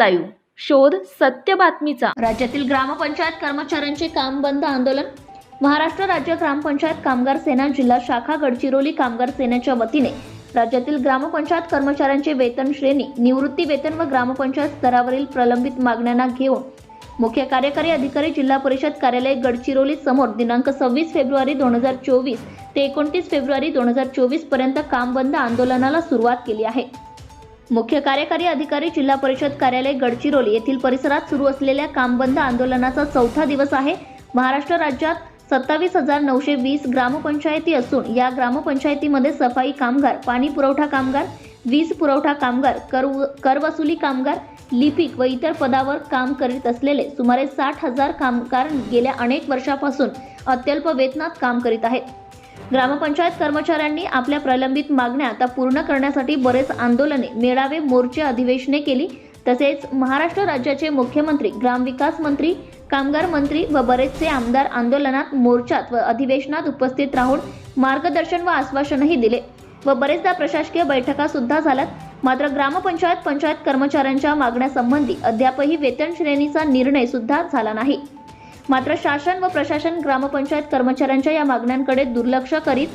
Live. शोध सत्य बातमीचा. राज्यातील ग्रामपंचायत कर्मचाऱ्यांचे काम बंद आंदोलन. महाराष्ट्र राज्य ग्रामपंचायत कामगार सेना जिल्हा शाखा गडचिरोली कामगार सेनेच्या वतीने राज्यातील ग्रामपंचायत कर्मचाऱ्यांचे वेतन श्रेणी निवृत्ती वेतन व ग्रामपंचायत स्तरावरील प्रलंबित मागण्यांना घेऊन मुख्य कार्यकारी अधिकारी जिल्हा परिषद कार्यालय गडचिरोली समोर दिनांक सव्वीस फेब्रुवारी दोन हजार चोवीस ते एकोणतीस फेब्रुवारी दोन हजार चोवीसपर्यंत काम बंद आंदोलनाला सुरुवात केली आहे. मुख्य कार्यकारी अधिकारी जिल्हा परिषद कार्यालय गडचिरोली येथील परिसरात सुरू असलेल्या कामबंद आंदोलनाचा चौथा दिवस आहे. महाराष्ट्र राज्यात सत्तावीस हजार नऊशे वीस ग्रामपंचायती असून या ग्रामपंचायतीमध्ये सफाई कामगार पाणी पुरवठा कामगार वीज पुरवठा कामगार कर करवसुली कामगार लिपिक व इतर पदावर काम करीत असलेले सुमारे साठ हजार कामगार गेल्या अनेक वर्षापासून अत्यल्प वेतनात काम करीत आहेत. ग्रामपंचायत कर्मचाऱ्यांनी आपल्या प्रलंबित मागण्या आता पूर्ण करण्यासाठी बरेच आंदोलने मेळावे मोर्चे अधिवेशने केली. तसेच महाराष्ट्र राज्याचे मुख्यमंत्री ग्रामविकास मंत्री कामगार मंत्री व बरेचसे आमदार आंदोलनात मोर्चात व अधिवेशनात उपस्थित राहून मार्गदर्शन व आश्वासनही दिले व बरेचदा प्रशासकीय बैठका सुद्धा झाल्यात. मात्र ग्रामपंचायत पंचायत कर्मचाऱ्यांच्या मागण्यासंबंधी अद्यापही वेतन श्रेणीचा निर्णय सुद्धा झाला नाही. मात्र शासन व प्रशासन ग्रामपंचायत कर्मचाऱ्यांच्या या मागण्यांकडे दुर्लक्ष करीत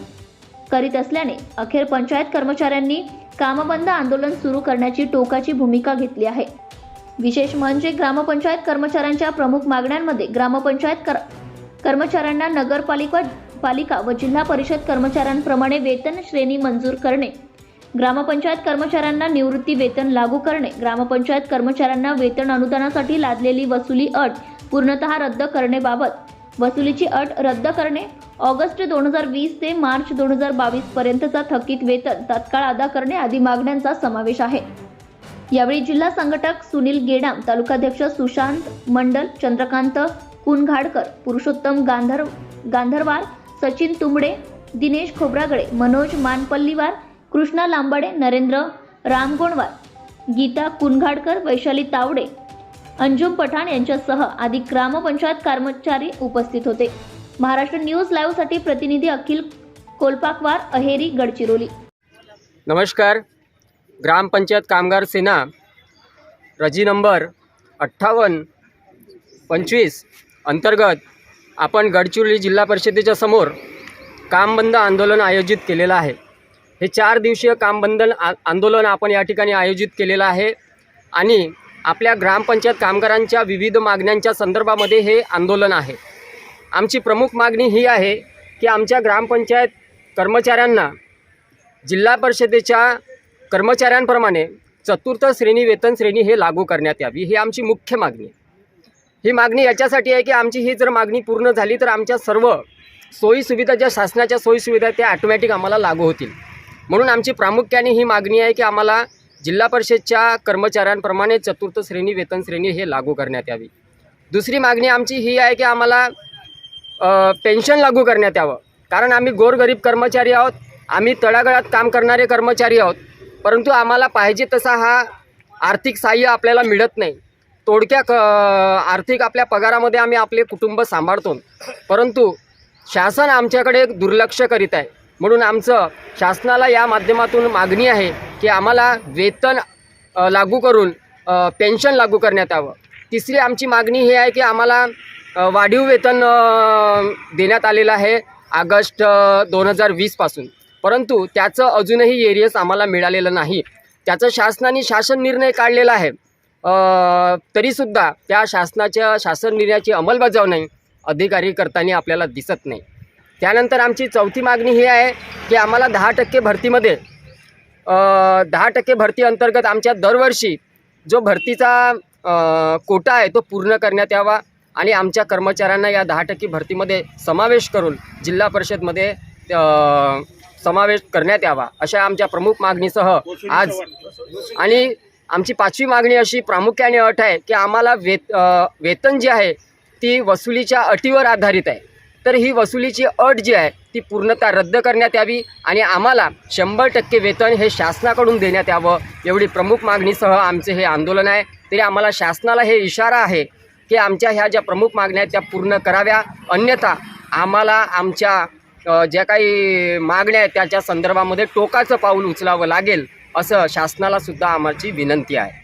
करीत असल्याने अखेर पंचायत कर्मचाऱ्यांनी कामबंद आंदोलन सुरू करण्याची टोकाची भूमिका घेतली आहे. विशेष म्हणजे ग्रामपंचायत कर्मचाऱ्यांच्या प्रमुख मागण्यांमध्ये ग्रामपंचायत कर कर्मचाऱ्यांना नगरपालिका पालिका व जिल्हा परिषद कर्मचाऱ्यांप्रमाणे वेतन श्रेणी मंजूर करणे ग्रामपंचायत कर्मचाऱ्यांना निवृत्ती वेतन लागू करणे. ग्रामपंचायत कर्मचाऱ्यांना वेतन अनुदानासाठी लादलेली वसुली अट पूर्णतः रद्द करणेबाबत वसुलीची अट रद्द करणे. ऑगस्ट दोन हजार वीस ते मार्च दोन हजार बावीस पर्यंतचा थकीत वेतन तात्काळ अदा करणे आदी मागण्यांचा समावेश आहे. यावेळी जिल्हा संघटक सुनील गेडाम तालुकाध्यक्ष सुशांत मंडल चंद्रकांत कुनघाडकर पुरुषोत्तम गांधर गांधरवार सचिन तुंबडे दिनेश खोब्रागडे मनोज मानपल्लीवार कृष्णा लांबाडे नरेंद्र रामगोणवार गीता कुनघाडकर वैशाली तावडे अंजुम पठाण यांच्यासह आदी ग्रामपंचायत कर्मचारी उपस्थित होते. महाराष्ट्र न्यूज लाईव्हसाठी प्रतिनिधी अखिल कोलपाकवार अहेरी गडचिरोली. नमस्कार. ग्रामपंचायत कामगार सेना रजी नंबर अठ्ठावन्न पंचवीस अंतर्गत आपण गडचिरोली जिल्हा परिषदेच्या समोर कामबंद आंदोलन आयोजित केलेलं आहे. हे चार दिवसीय कामबंद आ आंदोलन आपण या ठिकाणी आयोजित केलेलं आहे. आणि आपल्या ग्रामपंचायत कामगारांच्या विविध मागण्यांच्या संदर्भामध्ये हे आंदोलन आहे. आमची प्रमुख मागणी ही आहे की आमच्या ग्रामपंचायत कर्मचाऱ्यांना जिल्हा परिषदेच्या कर्मचाऱ्यांप्रमाणे चतुर्थ श्रेणी वेतन श्रेणी हे लागू करण्यात यावी ही आमची मुख्य मागणी आहे. ही मागणी याच्यासाठी आहे की आमची ही जर मागणी पूर्ण झाली तर आमच्या सर्व सोयीसुविधा ज्या शासनाच्या सोयीसुविधा त्या ॲटोमॅटिक आम्हाला लागू होतील. म्हणून आमची प्रामुख्याने ही मागणी आहे की आम्हाला जिल्हा परिषदच्या कर्मचाऱ्यांप्रमाणे चतुर्थ श्रेणी वेतन श्रेणी हे लागू करण्यात यावी. दुसरी मागणी आमची ही आहे की आम्हाला पेन्शन लागू करण्यात यावं. कारण आम्ही गोरगरीब कर्मचारी आहोत आम्ही तळागळात काम करणारे कर्मचारी आहोत परंतु आम्हाला पाहिजे तसा हा आर्थिक सहाय्य आपल्याला मिळत नाही. तोडक्या क आर्थिक आपल्या पगारामध्ये आम्ही आपले कुटुंब सांभाळतो. परंतु शासन आमच्याकडे दुर्लक्ष करीत आहे. म्हणून आमचं शासनाला या माध्यमातून मागणी आहे की आम्हाला वेतन लागू करून पेन्शन लागू करण्यात यावं. तिसरी आमची मागणी ही आहे की आम्हाला वाढीव वेतन देण्यात आलेलं आहे ऑगस्ट दोन हजार वीसपासून परंतु त्याचं अजूनही एरियस आम्हाला मिळालेलं नाही. त्याचं शासनाने शासन निर्णय काढलेला आहे. तरीसुद्धा त्या शासनाच्या शासन निर्णयाची अंमलबजावणी अधिकारी करताना आपल्याला दिसत नाही. त्यानंतर आमची चौथी मागणी ही आहे की आम्हाला दहा टक्के भरतीमध्ये दहा टक्के भरती अंतर्गत आमच्या दरवर्षी जो भरतीचा कोटा आहे तो पूर्ण करण्यात यावा आणि आमच्या कर्मचाऱ्यांना या दहा टक्के भरतीमध्ये समावेश करून जिल्हा परिषदमध्ये समावेश करण्यात यावा अशा आमच्या प्रमुख मागणीसह आज आणि आमची पाचवी मागणी अशी प्रामुख्याने अट आहे की आम्हाला वेत वेतन जे आहे ती वसुलीच्या अटीवर आधारित आहे. तर ही वसुलीची अट जी आहे ती पूर्णतः रद्द करण्यात यावी आणि आम्हाला शंभर टक्के वेतन हे शासनाकडून देण्यात यावं एवढी प्रमुख मागणीसह आमचे हे आंदोलन आहे. तरी आम्हाला शासनाला हे इशारा आहे की आमच्या ह्या ज्या प्रमुख मागण्या आहेत त्या पूर्ण कराव्या. अन्यथा आम्हाला आमच्या ज्या काही मागण्या आहेत त्याच्या संदर्भामध्ये टोकाचं पाऊल उचलावं लागेल असं शासनाला सुद्धा आमची विनंती आहे.